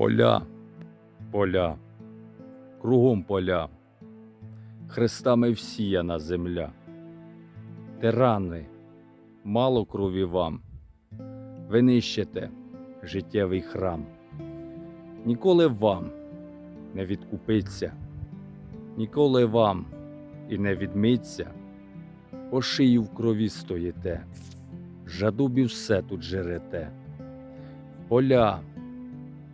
Поля, поля, кругом поля, хрестами всіяна земля. Тирани, мало крові вам, ви нищите життєвий храм. Ніколи вам не відкупиться, ніколи вам і не відмиться, по шию в крові стоїте, жадобі все тут жерете. Поля,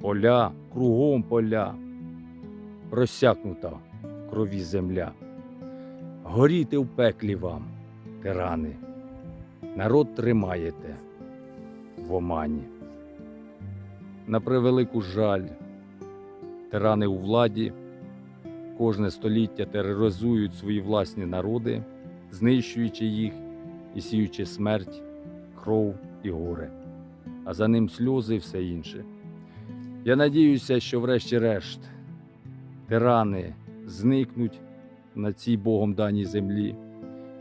поля, кругом поля, просякнута в крові земля. Горіти в пеклі вам, тирани, народ тримаєте в омані. На превелику жаль, тирани у владі кожне століття тероризують свої власні народи, знищуючи їх і сіючи смерть, кров і горе, а за ним сльози і все інше. Я надіюся, що врешті-решт тирани зникнуть на цій Богом даній землі,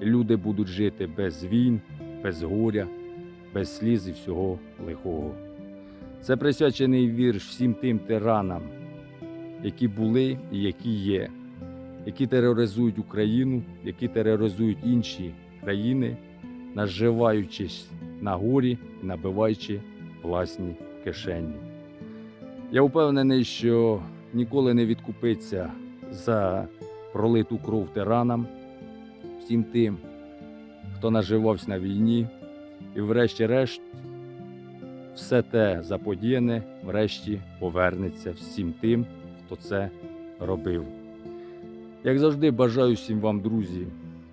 і люди будуть жити без війн, без горя, без сліз і всього лихого. Це присвячений вірш всім тим тиранам, які були і які є, які тероризують Україну, які тероризують інші країни, наживаючись на горі і набиваючи власні кишені. Я впевнений, що ніколи не відкупиться за пролиту кров тиранам, всім тим, хто наживався на війні, і врешті-решт все те заподіяне врешті повернеться всім тим, хто це робив. Як завжди, бажаю всім вам, друзі,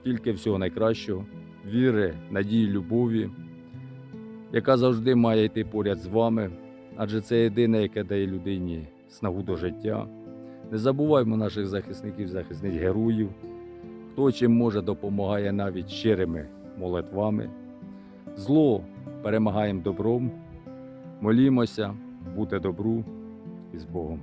тільки всього найкращого, віри, надії, любові, яка завжди має йти поряд з вами, адже це єдине, яке дає людині снагу до життя. Не забуваймо наших захисників, захисниць героїв, хто чим може допомагає навіть щирими молитвами. Зло перемагаємо добром, молімося, бути добру і з Богом.